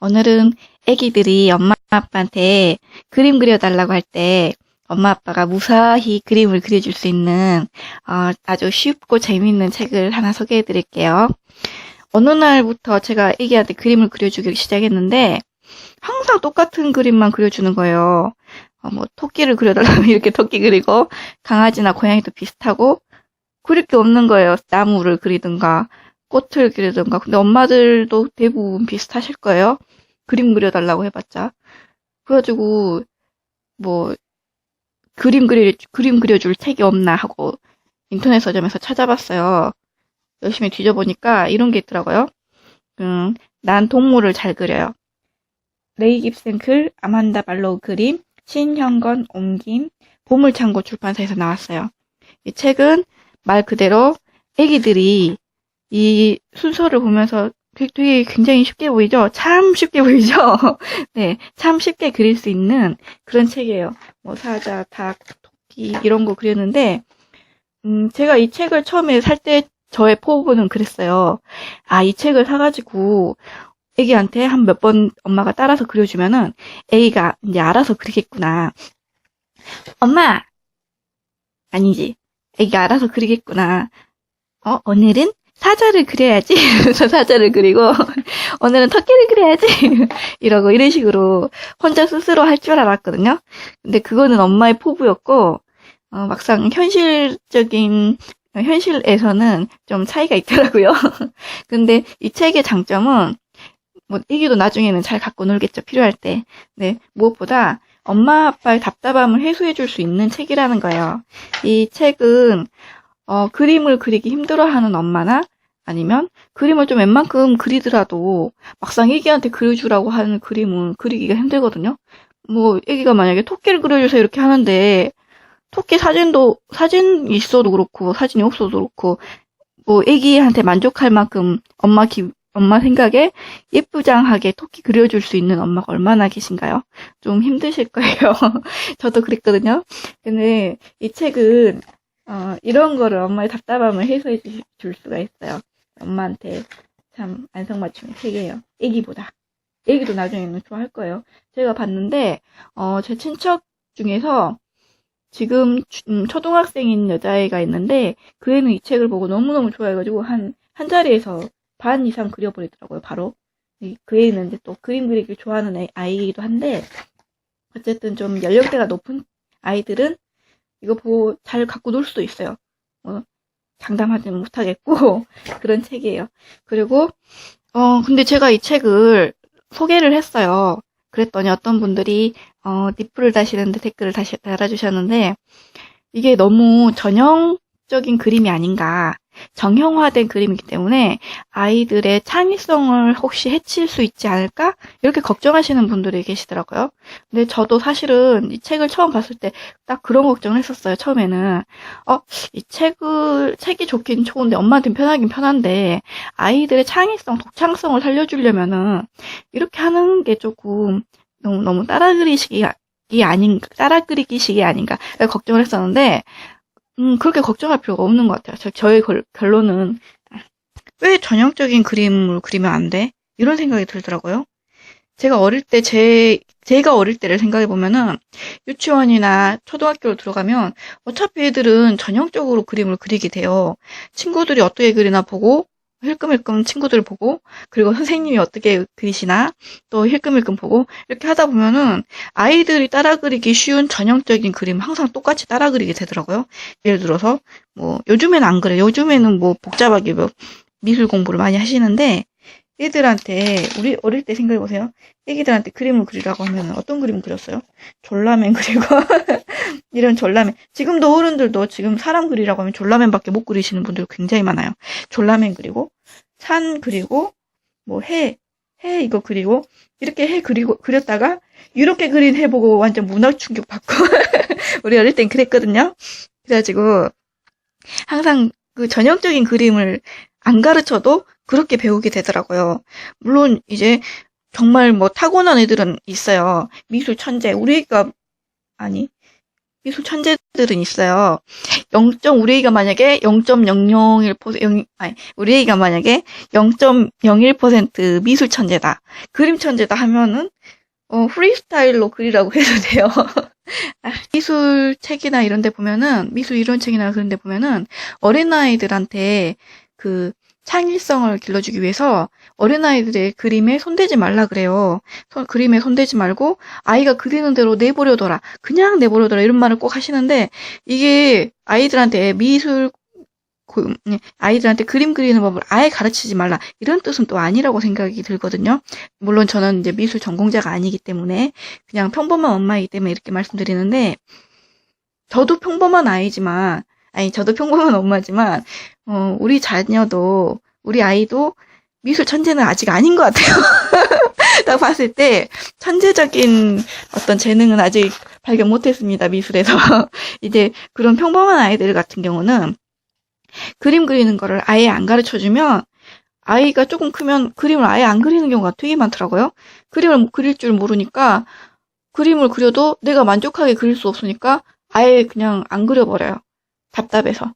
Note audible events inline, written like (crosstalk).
오늘은 애기들이 엄마 아빠한테 그림 그려달라고 할 때 엄마 아빠가 무사히 그림을 그려줄 수 있는 어, 아주 쉽고 재미있는 책을 하나 소개해 드릴게요. 어느 날부터 제가 애기한테 그림을 그려주기 시작했는데 항상 똑같은 그림만 그려주는 거예요. 어, 뭐 토끼를 그려달라면 (laughs) 이렇게 토끼 그리고 강아지나 고양이도 비슷하고 그릴 게 없는 거예요. 나무를 그리든가 꽃을 그리든가. 근데 엄마들도 대부분 비슷하실 거예요. 그림 그려달라고 해봤자. 그래가지고 뭐 그림 그릴 그림 그려줄 책이 없나 하고 인터넷 서점에서 찾아봤어요. 열심히 뒤져보니까 이런 게 있더라고요. 음, 난 동물을 잘 그려요. 레이 깁센클, 아만다 발로우 그림, 신형건 옮김, 보물창고 출판사에서 나왔어요. 이 책은 말 그대로 애기들이 이 순서를 보면서 되게 굉장히 쉽게 보이죠? 참 쉽게 보이죠? (laughs) 네, 참 쉽게 그릴 수 있는 그런 책이에요. 뭐 사자, 닭, 토끼 이런 거 그렸는데 음, 제가 이 책을 처음에 살 때 저의 포부는 그랬어요. 아, 이 책을 사가지고 애기한테 한 몇 번 엄마가 따라서 그려주면은 애기가 이제 알아서 그리겠구나. 엄마! 아니지. 애기가 알아서 그리겠구나. 어, 오늘은 사자를 그려야지. (laughs) 그래서 사자를 그리고, (laughs) 오늘은 토끼를 그려야지. (laughs) 이러고, 이런 식으로 혼자 스스로 할 줄 알았거든요. 근데 그거는 엄마의 포부였고, 어, 막상 현실적인, 현실에서는 좀 차이가 있더라고요. 근데 이 책의 장점은, 뭐, 애기도 나중에는 잘 갖고 놀겠죠. 필요할 때. 네. 무엇보다 엄마 아빠의 답답함을 해소해 줄 수 있는 책이라는 거예요. 이 책은 어, 그림을 그리기 힘들어하는 엄마나 아니면 그림을 좀 웬만큼 그리더라도 막상 애기한테 그려주라고 하는 그림은 그리기가 힘들거든요. 뭐 애기가 만약에 토끼를 그려주세요 이렇게 하는데 토끼 사진도 사진 있어도 그렇고 사진이 없어도 그렇고 뭐 애기한테 만족할 만큼 엄마 기 엄마 생각에 예쁘장하게 토끼 그려줄 수 있는 엄마가 얼마나 계신가요? 좀 힘드실 거예요. (laughs) 저도 그랬거든요. 근데 이 책은 어, 이런 거를 엄마의 답답함을 해소해 줄 수가 있어요. 엄마한테 참 안성맞춤의 책이에요. 애기보다. 애기도 나중에는 좋아할 거예요. 제가 봤는데 어, 제 친척 중에서 지금 음, 초등학생인 여자애가 있는데 그 애는 이 책을 보고 너무너무 좋아해가지고 한, 한 자리에서 반 이상 그려버리더라고요, 바로. 그 애는 이제 또 그림 그리기 좋아하는 애, 아이이기도 한데, 어쨌든 좀 연령대가 높은 아이들은 이거 보고 잘 갖고 놀 수도 있어요. 뭐, 장담하지는 못하겠고, (laughs) 그런 책이에요. 그리고, 어, 근데 제가 이 책을 소개를 했어요. 그랬더니 어떤 분들이, 어, 리플을 다시는데 댓글을 다시 달아주셨는데, 이게 너무 전형적인 그림이 아닌가. 정형화된 그림이기 때문에 아이들의 창의성을 혹시 해칠 수 있지 않을까? 이렇게 걱정하시는 분들이 계시더라고요. 근데 저도 사실은 이 책을 처음 봤을 때 딱 그런 걱정을 했었어요. 처음에는. 어, 이 책을, 책이 좋긴 좋은데 엄마한테는 편하긴 편한데 아이들의 창의성, 독창성을 살려주려면은 이렇게 하는 게 조금 너무, 너무 따라 그리시기 아닌, 따라 그리기식이 아닌가 걱정을 했었는데 음, 그렇게 걱정할 필요가 없는 것 같아요. 저, 저의 결론은 왜 전형적인 그림을 그리면 안 돼? 이런 생각이 들더라고요. 제가 어릴 때 제, 제가 어릴 때를 생각해 보면은 유치원이나 초등학교로 들어가면 어차피 애들은 전형적으로 그림을 그리게 돼요. 친구들이 어떻게 그리나 보고 힐끔힐끔 친구들 보고 그리고 선생님이 어떻게 그리시나 또 힐끔힐끔 보고 이렇게 하다 보면은 아이들이 따라 그리기 쉬운 전형적인 그림 항상 똑같이 따라 그리게 되더라고요. 예를 들어서 뭐 요즘에는 안 그래요. 요즘에는 뭐 복잡하게 뭐 미술 공부를 많이 하시는데 애들한테 우리 어릴 때 생각해 보세요. 애기들한테 그림을 그리라고 하면 어떤 그림 그렸어요? 졸라맨 그리고 (laughs) 이런 졸라맨. 지금도 어른들도 지금 사람 그리라고 하면 졸라맨밖에 못 그리시는 분들 굉장히 많아요. 졸라맨 그리고 산 그리고 뭐 해, 해 이거 그리고 이렇게 해 그리고 그렸다가 이렇게 그린 해 보고 완전 문화 충격 받고 (laughs) 우리 어릴 땐 그랬거든요. 그래가지고 항상 그 전형적인 그림을 안 가르쳐도 그렇게 배우게 되더라고요. 물론 이제 정말 뭐 타고난 애들은 있어요. 미술 천재. 우리 가 아니 미술 천재들은 있어요. 0. 우리 애가 만약에 0.001% 0, 아니 우리 애가 만약에 0.01% 미술 천재다, 그림 천재다 하면은 어, 프리스타일로 그리라고 (laughs) 해도 돼요. 아, 미술 책이나 이런 데 보면은 미술 이론 책이나 그런 데 보면은 어린아이들한테 그 창의성을 길러주기 위해서 어린아이들의 그림에 손대지 말라 그래요. 손- 그림에 손대지 말고 아이가 그리는 대로 내버려둬라. 그냥 내버려둬라. 이런 말을 꼭 하시는데 이게 아이들한테 미술 그, 음, 아이들한테 그림 그리는 법을 아예 가르치지 말라. 이런 뜻은 또 아니라고 생각이 들거든요. 물론 저는 이제 미술 전공자가 아니기 때문에 그냥 평범한 엄마이기 때문에 이렇게 말씀드리는데 저도 평범한 아이지만 아니 저도 평범한 엄마지만 어, 우리 자녀도 우리 아이도 미술 천재는 아직 아닌 것 같아요. (laughs) 딱 봤을 때 천재적인 어떤 재능은 아직 발견 못했습니다. 미술에서 (laughs) 이제 그런 평범한 아이들 같은 경우는 그림 그리는 거를 아예 안 가르쳐 주면 아이가 조금 크면 그림을 아예 안 그리는 경우가 되게 많더라고요. 그림을 그릴 줄 모르니까 그림을 그려도 내가 만족하게 그릴 수 없으니까 아예 그냥 안 그려버려요. 답답해서.